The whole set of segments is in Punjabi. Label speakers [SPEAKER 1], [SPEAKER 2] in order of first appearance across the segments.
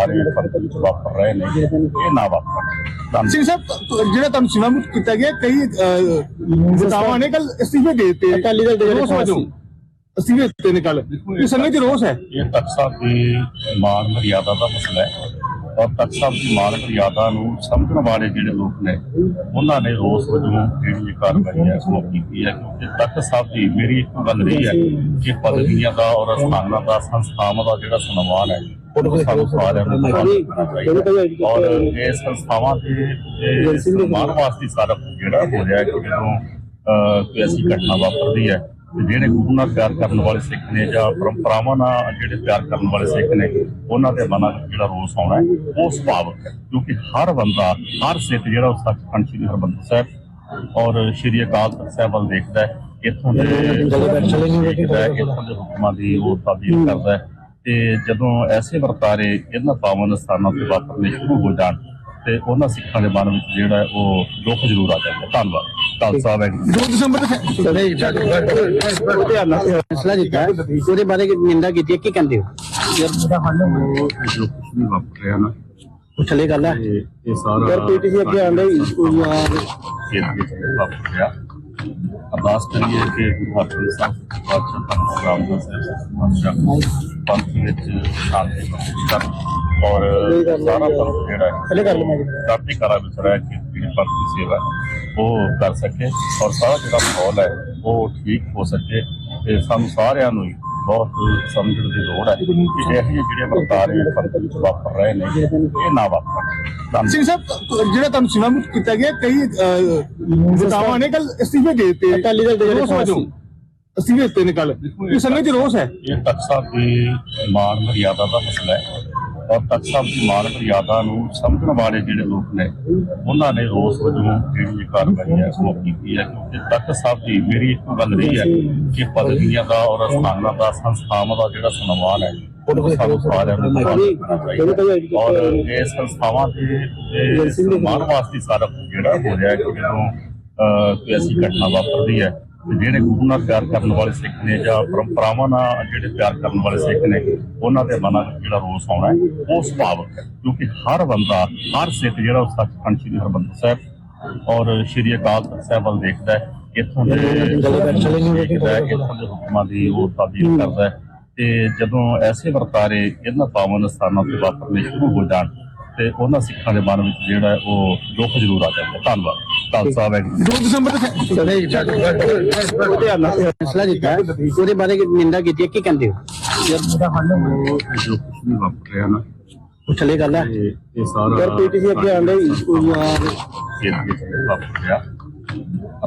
[SPEAKER 1] ਸਾਰੇ ਫ਼ਰਕ ਵਿੱਚ ਵਾਪਰ ਰਹੇ ਨੇ ਇਹ ਨਾ ਧੰਨਵਾਦ।
[SPEAKER 2] ਸਿੰਘ ਸਾਹਿਬ ਜਿਹੜਾ ਤੁਹਾਨੂੰ ਸੇਵਾ ਮੁਕਤ ਕੀਤਾ ਗਿਆ ਕਈ ਨੇਤਾਵਾਂ ਨੇ ਕੱਲ ਅਸਤੀਫੇ ਦੇ ਦਿੱਤੇ।
[SPEAKER 3] ਅਕਾਲੀ ਦਲ ਦੇ
[SPEAKER 2] ਰੋਸ ਵਜੋਂ। ਅਸਤੀਫੇ ਦਿੱਤੇ ਨੇ ਕੱਲ ਇਸ ਸਮੇਂ ਚ ਰੋਸ ਹੈ।
[SPEAKER 1] ਇਹ ਤਖਤ ਸਾਹਿਬ ਦੀ ਮਾਨ ਮਰਿਆਦਾ ਦਾ ਮਸਲਾ ਹੈ। ਔਰ ਤਖਤ ਸਾਹਿਬ ਦੀ ਮਾਨ ਮਰਿਆਦਾ ਨੂੰ ਸਮਝਣ ਵਾਲੇ ਜਿਹੜੇ ਲੋਕ ਨੇ ਉਹਨਾਂ ਨੇ ਰੋਸ ਵਜੋਂ ਜਿਹੜੀ ਕਾਰਵਾਈ ਹੈ ਉਹ ਕੀਤੀ ਹੈ। ਕਿਉਂਕਿ ਤਖਤ ਸਾਹਿਬ ਦੀ ਮੇਰੀ ਇੱਕ ਗੱਲ ਰਹੀ ਹੈ ਕਿ ਪਦਵੀਆਂ ਦਾ ਔਰ ਅਸਥਾਨਾਂ ਦਾ ਸੰਸਥਾਵਾਂ ਦਾ ਜਿਹੜਾ ਸਨਮਾਨ ਹੈ ਉਹ ਸਾਨੂੰ ਸਾਰਿਆਂ ਨੂੰ ਕਰਨਾ ਚਾਹੀਦਾ ਔਰ ਇਹ ਸੰਸਥਾਵਾਂ ਦੇ ਸਨਮਾਨ ਵਾਸਤੇ ਸਾਰਾ ਜਿਹੜਾ ਹੋ ਰਿਹਾ ਹੈ ਕਿ ਜਦੋਂ ਕੋਈ ਐਸੀ ਘਟਨਾ ਵਾਪਰਦੀ ਹੈ ਜਿਹੜੇ ਗੁਰੂ ਨਾਲ ਪਿਆਰ ਕਰਨ ਵਾਲੇ ਸਿੱਖ ਨੇ ਜਾਂ ਪਰੰਪਰਾਵਾਂ ਨਾਲ ਜਿਹੜੇ ਪਿਆਰ ਕਰਨ ਵਾਲੇ ਸਿੱਖ ਨੇ ਉਹਨਾਂ ਦੇ ਮਨਾਂ ਵਿੱਚ ਜਿਹੜਾ ਰੋਸ ਆਉਣਾ ਹੈ ਉਹ ਸੁਭਾਵਿਕ ਹੈ। ਕਿਉਂਕਿ ਹਰ ਬੰਦਾ ਹਰ ਸਿੱਖ ਜਿਹੜਾ ਉਹ ਸੱਚਖੰਡ ਸ੍ਰੀ ਹਰਿਮੰਦਰ ਸਾਹਿਬ ਔਰ ਸ੍ਰੀ ਅਕਾਲ ਤਖਤ ਸਾਹਿਬ ਵੱਲ ਦੇਖਦਾ ਹੈ ਇੱਥੋਂ ਦੇ ਇੱਥੋਂ ਦੇ ਹੁਕਮਾਂ ਦੀ ਉਹ ਤਾਬੀਰ ਕਰਦਾ ਹੈ। ਤੇ ਜਦੋਂ ਐਸੇ ਵਰਤਾਰੇ ਇਹਨਾਂ ਪਾਵਨ ਸਥਾਨਾਂ ਤੇ ਵਾਪਰਨੇ ਸ਼ੁਰੂ ਹੋ ਜਾਣ ਤੇ ਉਹਨਾਂ ਸਿੱਖਾਂ ਦੇ ਮਨ ਵਿੱਚ ਜਿਹੜਾ ਹੈ ਉਹ ਦੁੱਖ ਜ਼ਰੂਰ ਆ ਜਾਂਦਾ ਧੰਨਵਾਦ। ਖਾਲਸਾ ਵਾਹਿਗੁਰੂ
[SPEAKER 2] 2 ਦਸੰਬਰ
[SPEAKER 3] ਨਾਲ ਫੈਸਲਾ ਦਿੱਤਾ ਹੈ, ਉਹਦੇ ਬਾਰੇ ਨਿੰਦਾ ਕੀਤੀ ਹੈ, ਕੀ ਕਹਿੰਦੇ ਹੋ?
[SPEAKER 1] ਉਹ ਜੋ ਕੁਝ ਵੀ ਵਾਪਰ ਰਿਹਾ ਨਾ।
[SPEAKER 3] ਥੱਲੇ ਗੱਲ ਹੈ
[SPEAKER 1] ਇਹ ਇਹ ਸਾਰਾ
[SPEAKER 3] ਯਾਰ ਪੀਟੀਸੀ ਅੱਗੇ ਆਂਦਾ ਯਾਰ।
[SPEAKER 1] ਖੇਤ ਵਿੱਚ ਵਾਪਰ ਰਿਹਾ। ਅਰਦਾਸ ਕਰੀਏ ਕਿ ਗੁਰੂ ਹਰਗੋਬਿੰਦ ਸਾਹਿਬ ਬਾਦਸ਼ਾਹ ਪੰਥ ਰਾਮ ਦਾ ਸਾਹਿਬ ਬਾਦਸ਼ਾਹ ਪੰਥ ਵਿੱਚ ਸ਼ਾਂਤੀ ਕਰਨ ਔਰ ਸਾਰਾ ਪੰਥ ਜਿਹੜਾ ਹੈ
[SPEAKER 3] ਥੱਲੇ ਕਰ ਮੈਂ
[SPEAKER 1] ਚੜ੍ਹਦੀ ਕਲਾ ਵਿੱਚ ਰਹਿ ਕੇ ਜਿਹੜੀ ਪੰਥ ਦੀ ਸੇਵਾ ਉਹ ਕਰ ਸਕੇ ਔਰ ਸਾਰਾ ਜਿਹੜਾ ਮਾਹੌਲ ਹੈ ਉਹ ਠੀਕ ਹੋ ਸਕੇ। ਤੇ ਸਾਨੂੰ ਸਾਰਿਆਂ ਨੂੰ ਹੀ ਬਹੁਤ ਸਮਝਣ ਦੀ ਲੋੜ ਹੈ ਕਿ ਇਹੋ ਜਿਹੇ ਜਿਹੜੇ ਵਰਤਾਰੇ ਪੰਥ ਵਿੱਚ ਵਾਪਰ ਰਹੇ ਨੇ ਇਹ ਨਾ ਧੰਨਵਾਦ।
[SPEAKER 2] ਸਿੰਘ ਸਾਹਿਬ ਜਿਹੜਾ ਤੁਹਾਨੂੰ ਸੇਵਾ ਮੁਕਤ ਕੀਤਾ ਗਿਆ ਕਈ ਨੇਤਾਵਾਂ ਨੇ ਕੱਲ ਅਸਤੀਫੇ ਦੇ ਦਿੱਤੇ।
[SPEAKER 3] ਅਕਾਲੀ ਦਲ ਦੇ ਜਿਹੜੇ
[SPEAKER 2] ਅਸਤੀਫੇ ਦਿੱਤੇ ਨੇ ਕੱਲ ਇਸ ਸਮੇਂ ਚ ਰੋਸ ਹੈ?
[SPEAKER 1] ਇਹ ਤਖਤ ਸਾਹਿਬ ਦੀ ਮਾਨ ਮਰਿਆਦਾ ਦਾ ਮਸਲਾ ਹੈ। ਔਰ ਤਖਤ ਸਾਹਿਬ ਦੀ ਮਾਨ ਮਰਿਆਦਾ ਨੂੰ ਸਮਝਣ ਵਾਲੇ ਜਿਹੜੇ ਲੋਕ ਨੇ ਉਹਨਾਂ ਨੇ ਰੋਸ ਵਜੋਂ ਜਿਹੜੀ ਕਾਰਵਾਈ ਹੈ ਉਹ ਕੀਤੀ ਹੈ। ਕਿਉਂਕਿ ਤਖਤ ਸਾਹਿਬ ਦੀ ਮੇਰੀ ਇੱਕ ਗੱਲ ਰਹੀ ਹੈ ਕਿ ਪਦਵੀਆਂ ਦਾ ਔਰ ਅਸਥਾਨਾਂ ਦਾ ਸੰਸਥਾਵਾਂ ਦਾ ਜਿਹੜਾ ਸਨਮਾਨ ਹੈ ਉਹ ਸਾਨੂੰ ਸਾਰਿਆਂ ਨੂੰ ਕਰਨਾ ਚਾਹੀਦਾ ਔਰ ਇਹ ਸੰਸਥਾਵਾਂ ਦੇ ਸਨਮਾਨ ਵਾਸਤੇ ਸਾਰਾ ਜਿਹੜਾ ਹੋ ਰਿਹਾ ਹੈ ਕਿ ਜਦੋਂ ਕੋਈ ਐਸੀ ਘਟਨਾ ਵਾਪਰਦੀ ਹੈ ਜਿਹੜੇ ਗੁਰੂ ਨਾਲ ਪਿਆਰ ਕਰਨ ਵਾਲੇ ਸਿੱਖ ਨੇ ਜਾਂ ਪਰੰਪਰਾਵਾਂ ਨਾਲ ਜਿਹੜੇ ਪਿਆਰ ਕਰਨ ਵਾਲੇ ਸਿੱਖ ਨੇ ਉਹਨਾਂ ਦੇ ਮਨਾਂ ਵਿੱਚ ਜਿਹੜਾ ਰੋਸ ਆਉਣਾ ਹੈ ਉਹ ਸੁਭਾਵਿਕ ਹੈ। ਕਿਉਂਕਿ ਹਰ ਬੰਦਾ ਹਰ ਸਿੱਖ ਜਿਹੜਾ ਉਹ ਸੱਚਖੰਡ ਸ੍ਰੀ ਹਰਿਮੰਦਰ ਸਾਹਿਬ ਔਰ ਸ੍ਰੀ ਅਕਾਲ ਤਖਤ ਸਾਹਿਬ ਵੱਲ ਦੇਖਦਾ ਹੈ ਇੱਥੋਂ ਦੇ ਦੇਖਦਾ ਇੱਥੋਂ ਦੇ ਹੁਕਮਾਂ ਦੀ ਉਹ ਤਾਬੀਰ ਕਰਦਾ ਹੈ। ਤੇ ਜਦੋਂ ਐਸੇ ਵਰਤਾਰੇ ਇਹਨਾਂ ਪਾਵਨ ਸਥਾਨਾਂ ਤੇ ਵਾਪਰਨੇ ਸ਼ੁਰੂ ਹੋ ਜਾਣ ਤੇ ਉਹਨਾਂ ਸਿੱਖਾਂ ਦੇ ਮਨ ਵਿੱਚ ਜਿਹੜਾ ਹੈ ਉਹ ਦੁੱਖ ਜ਼ਰੂਰ ਆ ਜਾਂਦਾ ਧੰਨਵਾਦ। ਖਾਲਸਾ ਵਾਹਿਗੁਰੂ
[SPEAKER 2] 2 ਦਸੰਬਰ ਤੱਕ
[SPEAKER 3] ਉਹਦੇ ਨਾਲ। ਫੈਸਲਾ ਦਿੱਤਾ ਹੈ, ਉਹਦੇ ਬਾਰੇ ਨਿੰਦਾ ਕੀਤੀ ਹੈ, ਕੀ ਕਹਿੰਦੇ ਹੋ?
[SPEAKER 1] ਉਹ ਜੋ ਕੁਝ ਵੀ ਵਾਪਰ ਰਿਹਾ ਨਾ।
[SPEAKER 3] ਥੱਲੇ ਗੱਲ ਹੈ।
[SPEAKER 1] ਇਹ ਇਹ ਸਾਰਾ
[SPEAKER 3] ਯਾਰ ਪੀਟੀਸੀ ਅੱਗੇ ਆਂਦਾ ਯਾਰ।
[SPEAKER 1] ਖੇਤ ਵਿੱਚ ਵਾਪਰ ਰਿਹਾ।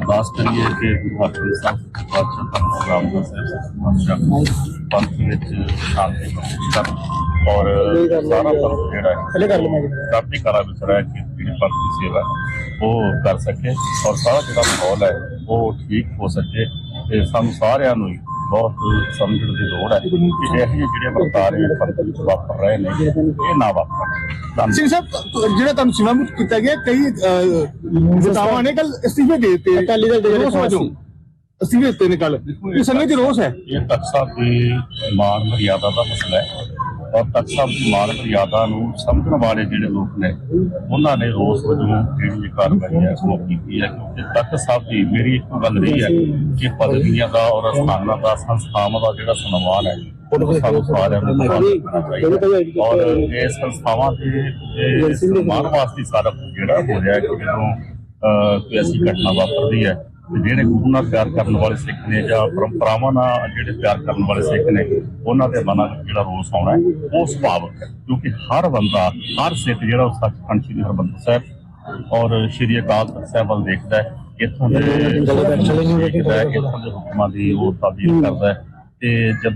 [SPEAKER 1] ਅਰਦਾਸ ਕਰੀਏ ਕਿ ਗੁਰੂ ਹਰਗੋਬਿੰਦ ਸਾਹਿਬ ਬਾਦਸ਼ਾਹ ਪੰਥ ਰਾਮ ਦਾ ਸਾਹਿਬ ਬਾਦਸ਼ਾਹ ਪੰਥ ਵਿੱਚ ਸ਼ਾਂਤੀ ਕਰਨ ਔਰ ਸਾਰਾ ਪੰਥ ਜਿਹੜਾ ਹੈ
[SPEAKER 3] ਥੱਲੇ ਕਰ ਮੈਂ
[SPEAKER 1] ਚੜ੍ਹਦੀ ਕਲਾ ਵਿੱਚ ਰਹਿ ਕੇ ਜਿਹੜੀ ਪੰਥ ਦੀ ਸੇਵਾ ਹੈ, ਉਹ ਕਰ ਸਕੇ ਔਰ ਸਾਰਾ ਜਿਹੜਾ ਮਾਹੌਲ ਹੈ ਉਹ ਠੀਕ ਹੋ ਸਕੇ ਤੇ ਸਾਨੂੰ ਸਾਰਿਆਂ ਨੂੰ ਹੀ ਬਹੁਤ ਸਮਝਣ ਦੀ ਲੋੜ ਹੈ ਕਿ ਇਹੋ ਜਿਹੇ ਜਿਹੜੇ ਵਰਤਾਰੇ ਪੰਥ ਵਿੱਚ ਵਾਪਰ ਰਹੇ ਨੇ ਇਹ ਨਾ ਧੰਨਵਾਦ।
[SPEAKER 2] ਸਿੰਘ ਸਾਹਿਬ ਜਿਹੜਾ ਤੁਹਾਨੂੰ ਸੇਵਾ ਮੁਕਤ ਕੀਤਾ ਗਿਆ ਕਈ ਨੇਤਾਵਾਂ ਨੇ ਕੱਲ ਅਸਤੀਫੇ ਦੇ ਦਿੱਤੇ।
[SPEAKER 3] ਅਕਾਲੀ ਦਲ ਦੇ ਜਿਹੜੇ
[SPEAKER 2] ਵਜੋਂ। ਅਸਤੀਫੇ ਦਿੱਤੇ ਨੇ ਕੱਲ ਇਸ ਸਮੇਂ ਚ ਰੋਸ ਹੈ।
[SPEAKER 1] ਇਹ ਤਖਤ ਸਾਹਿਬ ਦੀ ਮਾਨ ਮਰਿਆਦਾ ਦਾ ਮਸਲਾ ਹੈ। ਔਰ ਤਖਤ ਸਾਹਿਬ ਦੀ ਮਾਨ ਮਰਿਆਦਾ ਨੂੰ ਸਮਝਣ ਵਾਲੇ ਜਿਹੜੇ ਲੋਕ ਨੇ ਉਹਨਾਂ ਨੇ ਰੋਸ ਵਜੋਂ ਜਿਹੜੀ ਕਾਰਵਾਈ ਹੈ ਉਹ ਕੀਤੀ ਹੈ। ਕਿਉਂਕਿ ਤਖਤ ਸਾਹਿਬ ਦੀ ਮੇਰੀ ਇੱਕ ਗੱਲ ਰਹੀ ਹੈ ਕਿ ਪਦਵੀਆਂ ਦਾ ਔਰ ਅਸਥਾਨਾਂ ਦਾ ਸੰਸਥਾਵਾਂ ਦਾ ਜਿਹੜਾ ਸਨਮਾਨ ਹੈ ਉਹ ਸਾਨੂੰ ਸਾਰਿਆਂ ਨੂੰ ਕਰਨਾ ਚਾਹੀਦਾ। ਔਰ ਇਹ ਸੰਸਥਾਵਾਂ ਦੇ ਸਨਮਾਨ ਵਾਸਤੇ ਸਾਰਾ ਜਿਹੜਾ ਹੋ ਰਿਹਾ ਹੈ ਕਿ ਜਦੋਂ ਕੋਈ ਐਸੀ ਘਟਨਾ ਵਾਪਰਦੀ ਹੈ ਜਿਹੜੇ ਗੁਰੂ ਨਾਲ ਪਿਆਰ ਕਰਨ ਵਾਲੇ ਸਿੱਖ ਨੇ ਜਾਂ ਪਰੰਪਰਾਵਾਂ ਨਾਲ ਜਿਹੜੇ ਪਿਆਰ ਕਰਨ ਵਾਲੇ ਸਿੱਖ ਨੇ ਉਹਨਾਂ ਦੇ ਮਨਾਂ ਵਿੱਚ ਜਿਹੜਾ ਰੋਸ ਆਉਣਾ ਹੈ ਉਹ ਸੁਭਾਵਿਕ ਹੈ। ਕਿਉਂਕਿ ਹਰ ਬੰਦਾ ਹਰ ਸਿੱਖ ਜਿਹੜਾ ਉਹ ਸੱਚਖੰਡ ਸ੍ਰੀ ਹਰਿਮੰਦਰ ਸਾਹਿਬ ਔਰ ਸ੍ਰੀ ਅਕਾਲ ਤਖਤ ਸਾਹਿਬ ਵੱਲ ਦੇਖਦਾ ਹੈ ਇੱਥੋਂ ਦੇ ਇੱਥੋਂ ਦੇ ਹੁਕਮਾਂ ਦੀ ਉਹ ਤਾਬੀਰ ਕਰਦਾ ਹੈ। ਤੇ ਜਦੋਂ